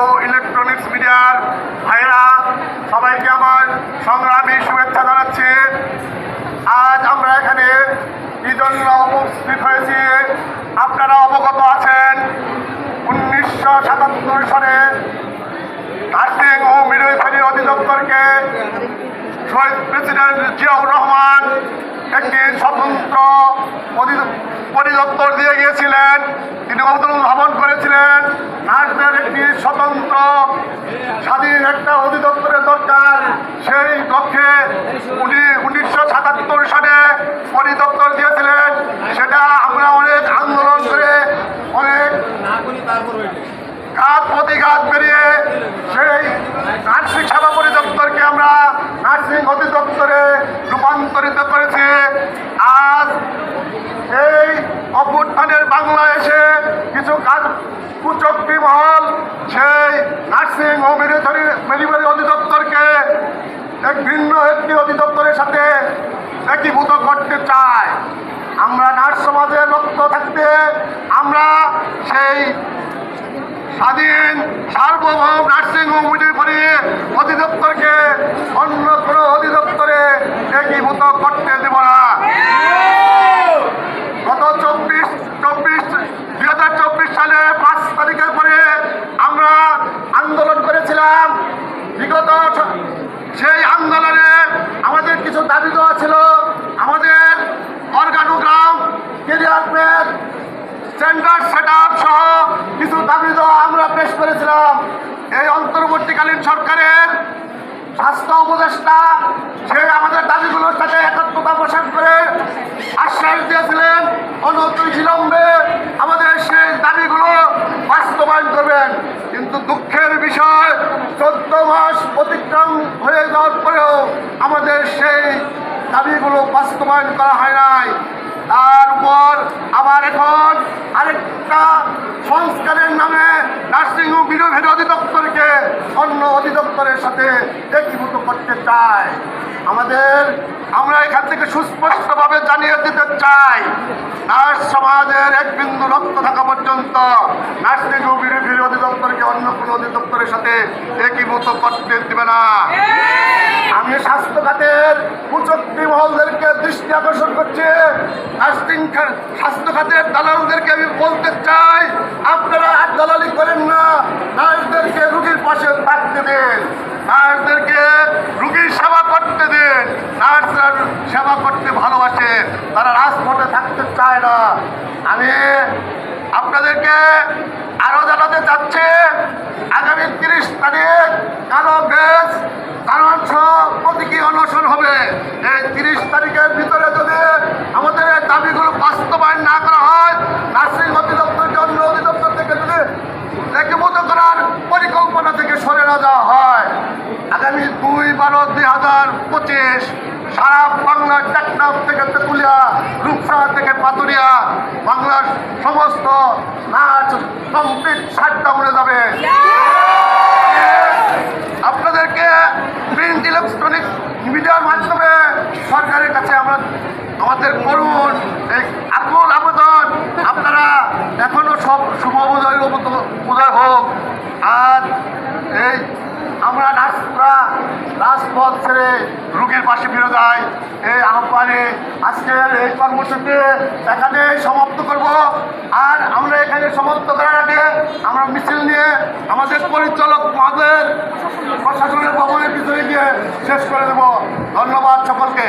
ও electronics মিডিয়ার ভাইরা, সবাইকে আমার সংগ্রামী শুভেচ্ছা জানাচ্ছি। আজ আমরা এখানে কি জন্য উপস্থিত হয়েছি। আপনারা অবগত আছেন, উনিশশো সাতাত্তর সালে নার্সিং ও মিডওয়াইফারি অধিদপ্তরকে শহীদ প্রেসিডেন্ট জিয়াউর রহমান একটি স্বতন্ত্র পরিদপ্তর দিয়ে গিয়েছিলেন। তিনি অনুধাবন করেছিলেন। নার্সদের একটি স্বতন্ত্র, স্বাধীন একটা অধিদপ্তরের দরকার। সেই লক্ষ্যে উনি উনিশশো সাতাত্তর সালে পরিদপ্তর দিয়েছিলেন। সেটা আমরা অনেক আন্দোলন করে অনেক ঘাত প্রতিঘাত পেরিয়ে সেই নার্সিং সেবা পরিদপ্তরকে আমরা নার্সিং অধিদপ্তরে রূপান্তরিত করেছি। আজ এই অভ্যুত্থানের বাংলাদেশে কিছু কাজ কুচক্রী মহল, সেই নার্সিং ও মিলিটারি মিলিটারি অধিদপ্তরকে এক ভিন্ন একটি অধিদপ্তরের সাথে একীভূত করতে চায়। আমরা নার্স সমাজে লক্ষ্য থাকতে আমরা সেই স্বাধীন, সার্বভৌম নার্সিং হোম মিডিয়ারি অধিদপ্তরকে অন্য কোনো অধিদপ্তরে একীভূত করতে দেব না গত চব্বিশ চব্বিশ দুই হাজার চব্বিশ সালে পাঁচ তারিখের পরে আমরা আন্দোলন করেছিলাম বিগত স- সেই আন্দোলনে আমাদের কিছু দাবি দেওয়া ছিল আমাদের organogram career plate centre set সহ কিছু দাবি দেওয়া আমরা পেশ করেছিলাম এই অন্তর্বর্তীকালীন সরকারের স্বাস্থ্য উপদেষ্টা সে আমাদের দাবিগুলোর সাথে একত্রতা পোষণ করে আশ্বাস দিয়েছিলেন অনতিবিলম্বে আমাদের সেই দাবিগুলো বাস্তবায়ন করবেন কিন্তু দুঃখের বিষয় চোদ্দ মাস অতিক্রম হয়ে যাওয়ার পরেও সেই দাবিগুলো বাস্তবায়ন করা হয় নাই। তার উপর আবার এখন আরেকটা সংস্কারের নামে নার্সিং হোম বিরোধী অধিদপ্তরকে অন্য অধিদপ্তরের সাথে একীভূত করতে চায়। আমাদের, আমরা এখান থেকে সুস্পষ্টভাবে জানিয়ে দিতে চাই, নার্স সমাজের এক বিন্দু রক্ত থাকা পর্যন্ত নার্সিং বিরোধী অধিদপ্তরকে অন্য কোনো অধিদপ্তরের সাথে একীভূত করতে দেবে না। আমি স্বাস্থ্য খাতের কুচক্রী মহলদেরকে দৃষ্টি আকর্ষণ করছি। নার্সিং স্বাস্থ্য খাতের দালালদেরকে আমি বলতে চাই, আপনারা আর দালালি করেন না। নার্সদেরকে রুগীর পাশে থাকতে দিন। নার্সদেরকে রুগীর সেবা করতে দিন নার্সরা সেবা করতে ভালোবাসে তারা রাজপথে থাকতে চায় না। আমি আপনাদেরকে আরও জানাতে চাচ্ছি, আগামী তিরিশ তারিখ কালো বেশ কারণস প্রতীকী অনশন হবে। এই তিরিশ তারিখের ভিতরে যদি আমাদের দাবিগুলো বাস্তবায়ন না করা হয়, নার্সিং অধিদপ্তরকে, অন্য অধিদপ্তর থেকে যদি একীভূত করার পরিকল্পনা থেকে সরে না যাওয়া হয়, আগামী দুই বারো দুই হাজার পঁচিশ সারা বাংলার টেকনাফ থেকে তেতুলিয়া রূপসা থেকে পাতুরিয়া বাংলার সমস্ত নাচ কমপ্লিট শাটডাউনে যাবে। আপনাদেরকে প্রিন্ট ইলেকট্রনিক মিডিয়ার মাধ্যমে সরকারের কাছে আমরা আমাদের করুন এই আকুল আবেদন। আপনারা এখনও সব শুভ বোধয় বোধয় হোক। আর এই আমরা নার্সরা রাজপথ ছেড়ে রুগীর পাশে ফিরে যাই। এই আহ্বানে আজকের এই কর্মসূচি এখানে সমাপ্ত করব। আর আমরা এখানে সমাপ্ত করার আগে আমরা মিছিল নিয়ে আমাদের পরিচালক মহাদের প্রশাসনের ভবনের পিছনে গিয়ে শেষ করে দেব। ধন্যবাদ সকলকে।